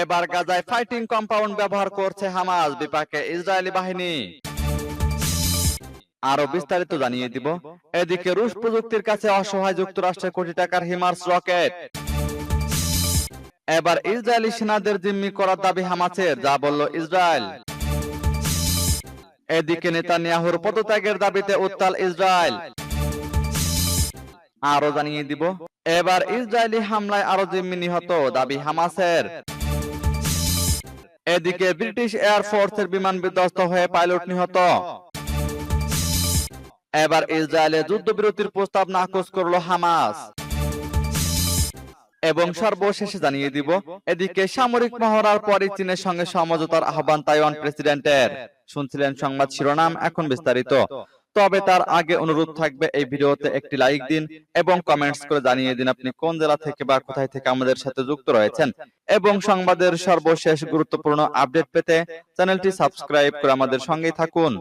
এবার গাজায় fighting compound ব্যবহার করছে হামাস বিপাকে ইসরায়েলি বাহিনী। আরও বিস্তারিত জানিয়ে দিব। এদিকে রুশ প্রযুক্তির কাছে অসহায় যুক্তরাষ্ট্রের কোটি টাকার হিমার্স রকেট। এবার ইসরায়েলি সেনাদের জিম্মি করার দাবি হামাসের, যা বলল ইসরায়েল। এদিকে নেতানিয়াহুর পদত্যাগের দাবিতে উত্তাল ইসরায়েল। আরও জানিয়ে দিব। এবার ইসরায়েলি হামলায় আরও জিম্মি নিহত দাবি হামাসের। এদিকে ব্রিটিশ এয়ারফোর্সের বিমান বিধ্বস্ত হয়ে পাইলট নিহত। এবার ইসরায়েলে যুদ্ধবিরতির প্রস্তাব নাকচ করল হামাস। এবং সর্বশেষে জানিয়ে দিব এদিকে সামরিক মহড়ার পরে চীনের সঙ্গে সমঝোতার আহ্বান তাইওয়ান প্রেসিডেন্টের। শুনছিলেন সংবাদ শিরোনাম এখন বিস্তারিত। তবে তার আগে অনুরোধ থাকবে এই ভিডিওতে একটি লাইক দিন এবং কমেন্টস করে জানিয়ে দিন আপনি কোন জেলা থেকে বা কোথায় থেকে আমাদের সাথে যুক্ত রয়েছেন। এবং সংবাদের সর্বশেষ গুরুত্বপূর্ণ আপডেট পেতে চ্যানেলটি সাবস্ক্রাইব করে আমাদের সঙ্গেই থাকুন।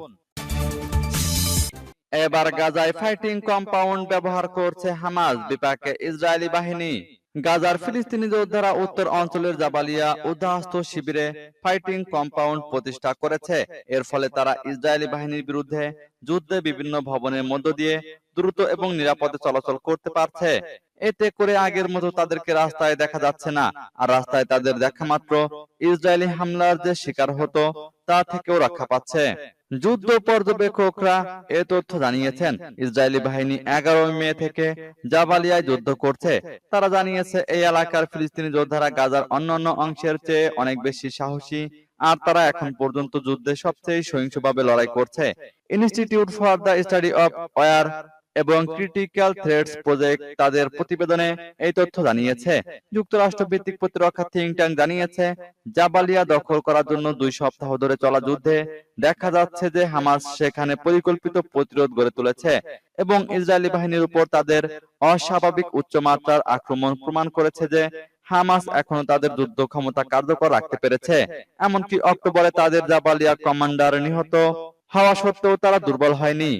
এবার গাজায় ফাইটিং কম্পাউন্ড ব্যবহার করছে হামাস বিপাকে ইসরায়েলি বাহিনী। গাজার ফিলিস্তিনি যোদ্ধারা উত্তর অঞ্চলের জাবালিয়া উদ্ধাহস্ত শিবিরে ফাইটিং কম্পাউন্ড প্রতিষ্ঠা করেছে। এর ফলে তারা ইসরায়েলি বাহিনীর বিরুদ্ধে যুদ্ধে বিভিন্ন ভবনের মধ্য দিয়ে দ্রুত এবং নিরাপদে চলাচল করতে পারছে। এতে করে আগের মতো তাদেরকে রাস্তায় দেখা যাচ্ছে না। আর রাস্তায় তাদের দেখা মাত্র ইসরায়েলি হামলার যে শিকার হতো, তা থেকেও রক্ষা পাচ্ছে। যুদ্ধ পর্যবেক্ষকরা এ তথ্য জানিয়েছেন। ইসরায়েলি বাহিনী এগারো মে থেকে জাবালিয়ায় যুদ্ধ করছে। তারা জানিয়েছে, এই এলাকার ফিলিস্তিনি যোদ্ধারা গাজার অন্যান্য অংশের চেয়ে অনেক বেশি সাহসী, আর তারা এখন পর্যন্ত যুদ্ধে সবচেয়ে সহিংসভাবে লড়াই করছে। Institute for the Study of War এবং ক্রিটিক্যাল থ্রেডস প্রজেক্ট তাদের প্রতিবেদনে এই তথ্য জানিয়েছে। যুক্তরাষ্ট্র ভিত্তিক প্রতিরক্ষা থিঙ্ক ট্যাঙ্ক জানিয়েছে জাবালিয়া দখল করার জন্য দুই সপ্তাহ ধরে চলা যুদ্ধে দেখা যাচ্ছে যে হামাস সেখানে পরিকল্পিত প্রতিরোধ গড়ে তুলেছে এবং ইসরায়েলি বাহিনীর উপর তাদের অস্বাভাবিক উচ্চমাত্রার আক্রমণ প্রমাণ করেছে যে হামাস এখনও তাদের যুদ্ধ ক্ষমতা কার্যকর রাখতে পেরেছে। এমনকি অক্টোবরে তাদের জাবালিয়া কমান্ডার নিহত হওয়া সত্ত্বেও তারা দুর্বল হয়নি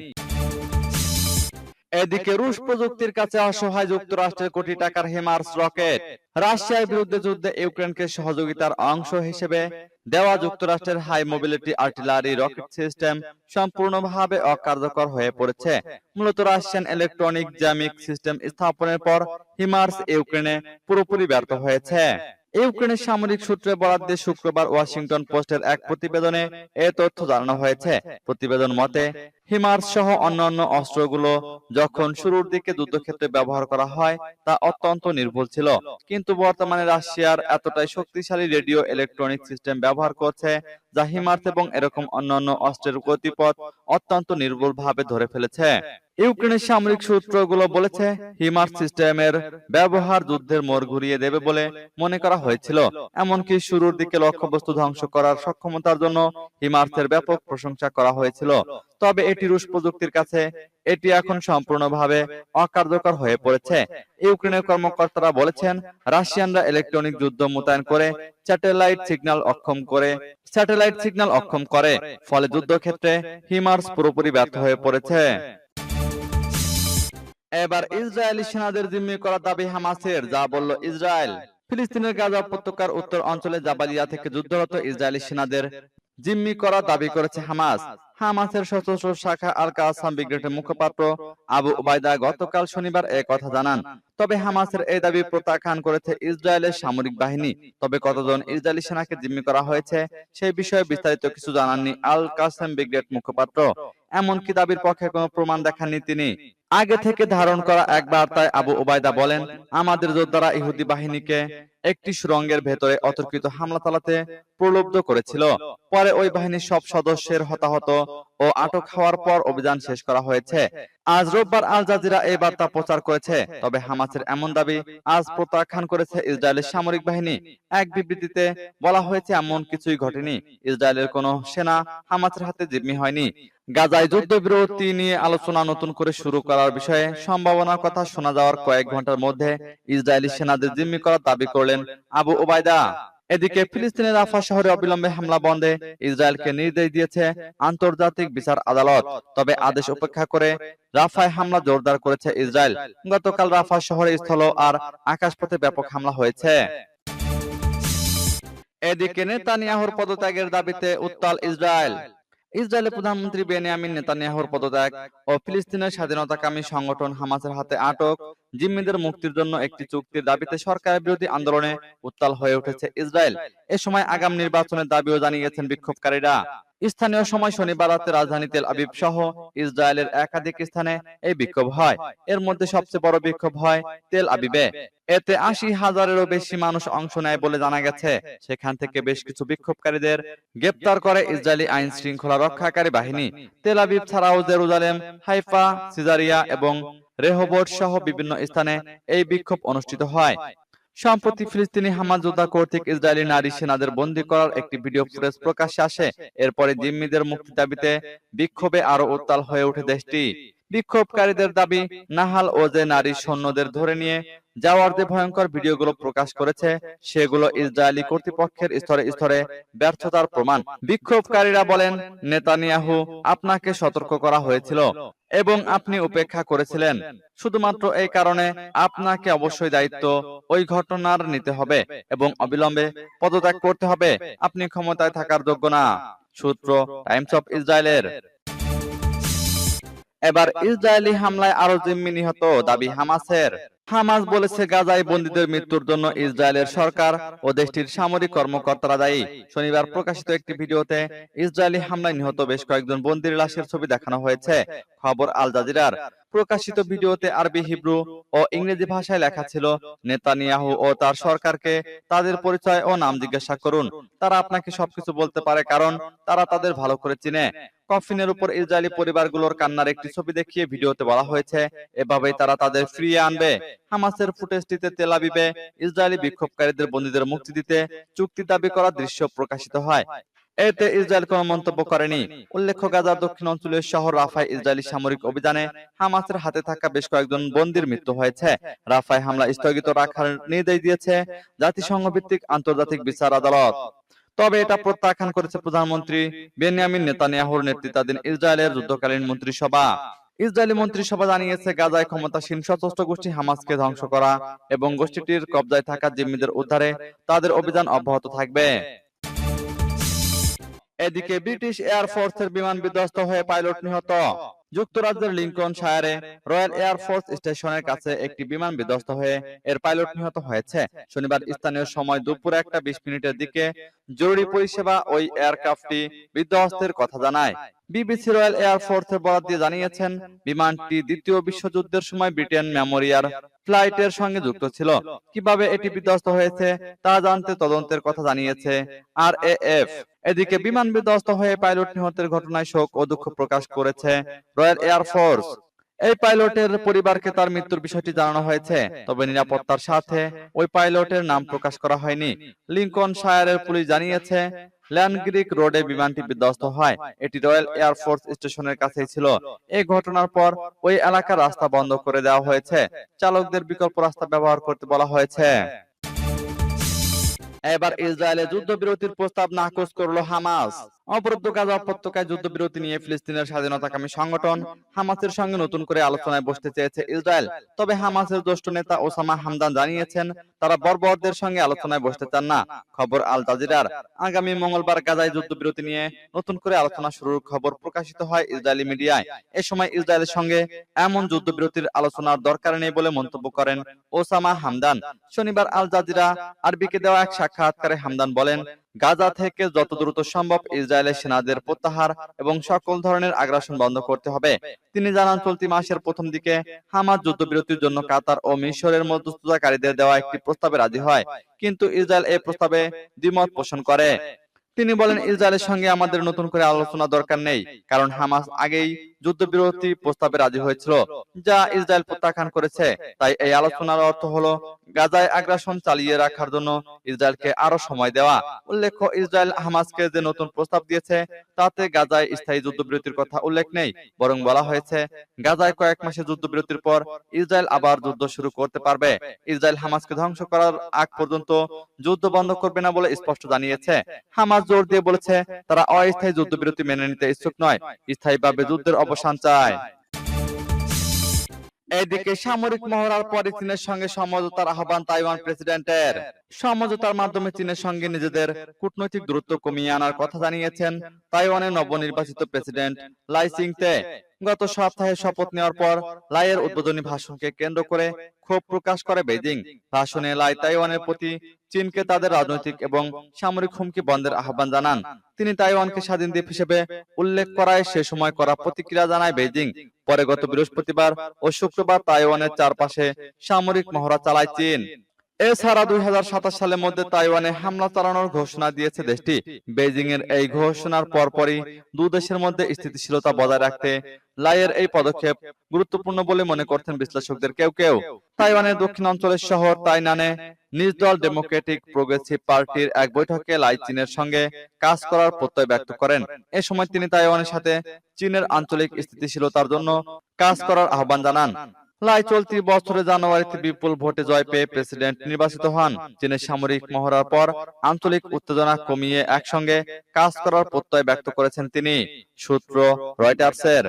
এদিকে রুশ প্রযুক্তির কাছে অসহায় যুক্তরাষ্ট্রের কোটি টাকার হেমার্স রকেট রাশিয়ার বিরুদ্ধে যুদ্ধে ইউক্রেনকে সহযোগিতার অংশ হিসেবে দেওয়া যুক্তরাষ্ট্রের high mobility artillery rocket system সম্পূর্ণভাবে অকার্যকর হয়ে পড়েছে। মূলত রাশিয়ান ইলেকট্রনিক জ্যামিক সিস্টেম স্থাপনের পর হিমার্স ইউক্রেনে পুরোপুরি ব্যর্থ হয়েছে। ইউক্রেনের সামরিক সূত্রে বরাদ দিয়ে শুক্রবার ওয়াশিংটন পোস্টের এক প্রতিবেদনে এ তথ্য জানানো হয়েছে। প্রতিবেদন মতে হিমার্স সহ অন্যান্য অস্ত্রগুলো যখন শুরুর দিকে যুদ্ধক্ষেত্রে ব্যবহার করা হয়, তা অত্যন্ত নির্ভুল ছিল। কিন্তু বর্তমানে রাশিয়ার এতটাই শক্তিশালী রেডিও ইলেকট্রনিক সিস্টেম ব্যবহার করছে, যা হিমার্স এবং এরকম অন্যান্য অস্ত্রের গতিপথ অত্যন্ত নির্ভুলভাবে ধরে ফেলেছে। ইউক্রেনের সামরিক সূত্রগুলো বলেছে, হিমার্স সিস্টেমের ব্যবহার যুদ্ধের মোড় ঘুরিয়ে দেবে বলে মনে করা হয়েছিল। এমনকি শুরুর দিকে লক্ষ্যবস্তু ধ্বংস করার সক্ষমতার জন্য হিমার্সের ব্যাপক প্রশংসা করা হয়েছিল। তবে এটি রুশ প্রযুক্তির কাছে এটি এখন সম্পূর্ণভাবে অকার্যকর হয়ে পড়েছে। ইউক্রেনের কর্মকর্তারা বলেছেন রাশিয়ানরা ইলেকট্রনিক যুদ্ধ মোতায়েন করে স্যাটেলাইট সিগন্যাল অক্ষম করে স্যাটেলাইট সিগন্যাল অক্ষম করে। ফলে যুদ্ধক্ষেত্রে হিমার্স পুরোপুরি ব্যর্থ হয়ে পড়েছে। এবার ইসরায়েলি সেনাদের জিম্মি করার দাবি হামাসের যা বলল ইসরায়েল। ফিলিস্তিনের গাজা উপত্যকার উত্তর অঞ্চলে জাবালিয়া থেকে যুদ্ধরত ইসরায়েলি সেনাদের জিম্মি করার দাবি করেছে হামাস। হামাসের সশস্ত্র শাখা আল কাসাম ব্রিগেডের মুখপাত্র আবু ওবায়দা গতকাল শনিবার এ কথা জানান। তবে হামাসের এই দাবি প্রত্যাখ্যান করেছে ইসরায়েলের সামরিক বাহিনী। তবে কতজন ইসরায়েলি সেনাকে জিম্মি করা হয়েছে সেই বিষয়ে বিস্তারিত কিছু জানাননি আল কাসেম ব্রিগেড মুখপাত্র। এমনকি দাবির পক্ষে কোনো প্রমাণ দেখাননি তিনি। আগে থেকে ধারণ করা এক বার্তায় আবু ওবায়দা বলেন, আমাদের যোদ্ধারা ইহুদি বাহিনীকে একটি সুরঙ্গের ভেতরে অতর্কিত হামলা চালাতে প্রলুব্ধ করেছিল। পরে ওই বাহিনীর সব সদস্যের হতাহত ও আটক হওয়ার পর অভিযান শেষ করা হয়েছে। আজ রোববার আল জাজিরা এই বার্তা প্রচার করেছে। তবে হামাসের এমন দাবি আজ প্রত্যাখ্যান করেছে ইসরায়েলের সামরিক বাহিনী। এক বিবৃতিতে বলা হয়েছে এমন কিছুই ঘটেনি। ইসরায়েলের কোনো সেনা হামাসের হাতে জিম্মি হয়নি। গাজায় যুদ্ধবিরতি নিয়ে আলোচনা নতুন করে শুরু করার বিষয়ে সম্ভাবনার কথা শোনা যাওয়ার কয়েক ঘণ্টার মধ্যে ইসরায়েলি সেনাদের জিম্মি করার দাবি করলেন আবু ওবায়দা এদিকে ফিলিস্তিনের আফা শহরে অবিলম্বে হামলা বন্ধে ইসরায়েলকে নির্দেশ দিয়েছে আন্তর্জাতিক বিচার আদালত। তবে আদেশ উপেক্ষা করে রাফায় হামলা জোরদার করেছে ইসরায়েল। গতকাল রাফা শহরে স্থল আর আকাশপথে ব্যাপক হামলা হয়েছে। এদিকে নেতানিয়াহুর পদত্যাগের দাবিতে উত্তাল ইসরায়েল। ইসরায়েলের প্রধানমন্ত্রী বেনিয়ামিন নেতানিয়াহুর পদত্যাগ ও ফিলিস্তিনের স্বাধীনতাকামী সংগঠন হামাসের হাতে আটক জিম্মিদের মুক্তির জন্য একটি চুক্তির দাবিতে সরকারের বিরোধী আন্দোলনে উত্তাল হয়ে উঠেছে ইসরায়েল। এ সময় আগাম নির্বাচনের দাবিও জানিয়েছেন বিক্ষোভকারীরা। স্থানীয় সময় শনিবার রাতে রাজধানী তেল আবিব সহ ইসরায়েলের একাধিক স্থানে এই বিক্ষোভ হয়। এর মধ্যে সবচেয়ে বড় বিক্ষোভ হয় তেল আবিবে। এতে আশি হাজারেরও বেশি মানুষ অংশ নেয় বলে জানা গেছে। সেখান থেকে বেশ কিছু বিক্ষোভকারীদের গ্রেপ্তার করে ইসরায়েলি আইন শৃঙ্খলা রক্ষাকারী বাহিনী তেল আবিব ছাড়াও জেরুজালেম হাইফা সিজারিয়া এবং রেহবোট সহ বিভিন্ন স্থানে এই বিক্ষোভ অনুষ্ঠিত হয়। সম্প্রতি ফিলিস্তিনি হামাজ যোদ্ধা কর্তৃক ইসরায়েলি নারী সেনাদের বন্দী করার একটি ভিডিও ফুটেজ প্রকাশ্যে আসে। এরপরে জিম্মিদের মুক্তি দাবিতে বিক্ষোভে আরও উত্তাল হয়ে ওঠে দেশটি। বিক্ষোভকারীদের দাবি নাহাল ও যে নারী সৈন্যদের ধরে নিয়ে যে ভয়ঙ্কর ভিডিওগুলো প্রকাশ করেছে, সেগুলো ইসরায়েলি কর্তৃপক্ষের স্তরে স্তরে ব্যর্থতার প্রমাণ। বিক্ষোভকারীরা বলেন, নেতানিয়াহু আপনাকে সতর্ক করা হয়েছিল এবং আপনি উপেক্ষা করেছিলেন। শুধুমাত্র এই কারণে আপনাকে অবশ্যই দায়িত্ব ওই ঘটনার নিতে হবে এবং অবিলম্বে পদত্যাগ করতে হবে। আপনি ক্ষমতায় থাকার যোগ্য না। সূত্র টাইমস অফ ইসরায়েলের। এবার ইসরায়েলি হামলায় আরও জিম্মি নিহত দাবি হামাসের। হামাস বলেছে গাজায় বন্দীদের মৃত্যুর জন্য ইসরায়েলের সরকার ও দেশটির সামরিক কর্মকর্তারা দায়ী। শনিবার প্রকাশিত একটি ভিডিওতে ইসরায়েলি হামলায় নিহত বেশ কয়েকজন বন্দির লাশের ছবি দেখানো হয়েছে। খবর আল জাজিরার। প্রকাশিত ভিডিওতে আরবি হিব্রু ও ইংরেজি ভাষায় লেখা ছিল নেতানিয়াহু ও তার সরকারকে তাদের পরিচয় ও নাম জিজ্ঞাসা করুন। তারা আপনাকে সবকিছু বলতে পারে কারণ তারা তাদের ভালো করে চিনে। কফিনের উপর ইসরায়েলি পরিবারগুলোর কান্নার একটি ছবি দেখিয়ে ভিডিওতে বলা হয়েছে। এভাবেই তারা তাদের ফিরিয়ে আনবে। হামাসের ফুটেজটিতে তেলাবিবে ইসরায়েলি বিক্ষোভকারীদের বন্দীদের মুক্তি দিতে চুক্তি দাবি করা দৃশ্য প্রকাশিত হয়। এতে ইসরায়েল কোনো মন্তব্য করেনি। উল্লেখ্য, গাজার দক্ষিণ অঞ্চলের শহর রাফায় ইসরায়েলি সামরিক অভিযানে হামাসের হাতে থাকা বেশ কয়েকজন বন্দির মৃত্যু হয়েছে। রাফায় হামলা স্থগিত রাখার নির্দেশ দিয়েছে জাতিসংঘ ভিত্তিক আন্তর্জাতিক বিচার আদালত। তবে এটা প্রত্যাখ্যান করেছে প্রধানমন্ত্রী বেনিয়ামিন নেতানিয়াহুর নেতৃত্বাধীন ইসরায়েলের যুদ্ধকালীন মন্ত্রিসভা ইসরায়েলি মন্ত্রিসভা জানিয়েছে গাজায় ক্ষমতাসীন সশস্ত্র গোষ্ঠী হামাসকে ধ্বংস করা এবং গোষ্ঠীটির কবজায় থাকা জিম্মিদের উদ্ধারে তাদের অভিযান অব্যাহত থাকবে। এদিকে ব্রিটিশ এয়ারফোর্সের বিমান বিধ্বস্ত হয়ে পাইলট নিহত। যুক্তরাজ্যের লিঙ্কন শায়ারে রয়্যাল এয়ারফোর্স স্টেশনের কাছে একটি বিমান বিধ্বস্ত হয়ে এর পাইলট নিহত হয়েছে। শনিবার স্থানীয় সময় দুপুর একটা বিশ মিনিটের দিকে জরুরি পরিষেবা ওই এয়ারক্রাফটটি বিধ্বস্তের কথা জানায়। বিবিসি রয়্যাল এয়ারফোর্সের বরাদ দিয়ে জানিয়েছেন বিমানটি দ্বিতীয় বিশ্বযুদ্ধের সময় ব্রিটেন মেমোরিয়াল ফ্লাইটের সঙ্গে যুক্ত ছিল। কীভাবে এটি বিধ্বস্ত হয়েছে তা জানতে তদন্তের কথা জানিয়েছে আর এদিকে বিমান বিধ্বস্ত হয়ে পাইলট নিহতের ঘটনায় শোক ও দুঃখ প্রকাশ করেছে রয়্যাল এয়ারফোর্স এই পাইলটের পরিবারকে তার মৃত্যুর বিষয়টি জানানো হয়েছে তবে নিরাপত্তার সাথে ওই পাইলটের নাম প্রকাশ করা হয়নি। লিঙ্কন শায়ারের পুলিশ জানিয়েছে ল্যান্ডগ্রিক রোডে বিমানটি বিধ্বস্ত হয়। এটি রয়্যাল এয়ারফোর্স স্টেশনের কাছেই ছিল। এই ঘটনার পর ওই এলাকার রাস্তা বন্ধ করে দেওয়া হয়েছে। চালকদের বিকল্প রাস্তা ব্যবহার করতে বলা হয়েছে। এবার ইসরায়েলে যুদ্ধবিরতির প্রস্তাব নাকচ করল হামাস। অবরুদ্ধ গাজা উপত্যকায় যুদ্ধবিরতি নিয়ে ফিলিস্তিনের স্বাধীনতাকামী সংগঠন হামাসের সঙ্গে নতুন করে আলোচনায় বসতে চেয়েছে ইসরায়েল। তবে হামাসের জ্যেষ্ঠ নেতা ওসামা হামদান জানিয়েছেন, তারা বর্বরদের সঙ্গে আলোচনায় বসতে চান না। খবর আল জাজিরার। আগামী মঙ্গলবার গাজায় যুদ্ধবিরতি নিয়ে নতুন করে আলোচনা শুরুর খবর প্রকাশিত হয় ইসরায়েলি মিডিয়ায়। এ সময় ইসরায়েলের সঙ্গে এমন যুদ্ধবিরতির আলোচনার দরকার নেই বলে মন্তব্য করেন ওসামা হামদান। শনিবার আল জাজিরা আরবিকে দেওয়া এক সাক্ষাৎকারে হামদান বলেন গাজা থেকে যত দ্রুত সম্ভব ইসরায়েলের সেনাদের প্রত্যাহার এবং সকল ধরনের আগ্রাসন বন্ধ করতে হবে। তিনি জানান চলতি মাসের প্রথম দিকে হামাজ যুদ্ধবিরতির জন্য কাতার ও মিশরের মধ্যস্থতাকারীদের দেওয়া একটি প্রস্তাবে রাজি হয়। কিন্তু ইসরায়েল এই প্রস্তাবে দ্বিমত পোষণ করে। তিনি বলেন ইসরায়েলের সঙ্গে আমাদের নতুন করে আলোচনা দরকার নেই কারণ হামাস আগেই যুদ্ধবিরতি প্রস্তাবে রাজি হয়েছিল, যা ইসরায়েল প্রত্যাখ্যান করেছে। তাই এই আলোচনার অর্থ হলো, গাজায় আগ্রাসন চালিয়ে রাখার জন্য ইসরায়েলকে আরও সময় দেওয়া। উল্লেখ্য, ইসরায়েল হামাসকে যে নতুন প্রস্তাব দিয়েছে, তাতে গাজায় স্থায়ী যুদ্ধবিরতির কথা উল্লেখ নেই। বরং বলা হয়েছে, গাজায় কয়েক মাসের যুদ্ধবিরতির পর ইসরায়েল আবার যুদ্ধ শুরু করতে পারবে। ইসরায়েল হামাসকে ধ্বংস করার আগ পর্যন্ত যুদ্ধ বন্ধ করবে না বলে স্পষ্ট জানিয়েছে। হামাস জোর দিয়ে বলেছে, তারা অস্থায়ী যুদ্ধবিরতি মেনে নিতে ইচ্ছুক নয়। স্থায়ীভাবে যুদ্ধের অবসান চায়। এদিকে সামরিক মহড়ার পরে চীনের সঙ্গে সমঝোতার আহ্বান তাইওয়ান প্রেসিডেন্টের। সমঝোতার মাধ্যমে চীনের সঙ্গে নিজেদের কূটনৈতিক দূরত্ব কমিয়ে আনার কথা জানিয়েছেন তাইওয়ানের নবনির্বাচিত প্রেসিডেন্ট লাই সিংতে গত সপ্তাহে শপথ নেওয়ার পর লাইয়ের উদ্বোধনী ভাষণকে কেন্দ্র করে ক্ষোভ প্রকাশ করে বেজিং ভাষণে লাই তাইওয়ানের প্রতি চীনকে তাদের রাজনৈতিক এবং সামরিক হুমকি বন্ধের আহ্বান জানান। তিনি তাইওয়ানকে স্বাধীন দ্বীপ হিসেবে উল্লেখ করায় সে সময় করা প্রতিক্রিয়া জানায় বেজিং পরে গত বৃহস্পতিবার ও শুক্রবার তাইওয়ানের চারপাশে সামরিক মহড়া চালায় চীন। এছাড়া দুই হাজার সালের মধ্যে তাইওয়ানে হামলা চালানোর ঘোষণা দিয়েছে দেশটি। বেজিং এর এই ঘোষণার পরপরই দু দেশের মধ্যে স্থিতিশীলতা বজায় রাখতে লাইয়ের এই পদক্ষেপ গুরুত্বপূর্ণ বলে মনে করছেন বিশ্লেষকদের কেউ কেউ। তাইওয়ানের দক্ষিণ অঞ্চলের শহর তাইনানে নিজ দল ডেমোক্রেটিক প্রোগ্রেসিভ পার্টির এক বৈঠকে লাই চীনের সঙ্গে কাজ করার প্রত্যয় ব্যক্ত করেন। এ সময় তিনি তাইওয়ানের সাথে চীনের আঞ্চলিক স্থিতিশীলতার জন্য কাজ করার আহ্বান জানান। লাই চলতি বছরে জানুয়ারিতে বিপুল ভোটে জয় পেয়ে প্রেসিডেন্ট নির্বাচিত হন তিনি সামরিক মহড়ার পর আঞ্চলিক উত্তেজনা কমিয়ে একসঙ্গে কাজ করার প্রত্যয় ব্যক্ত করেছেন তিনি, সূত্র রয়টার্সের।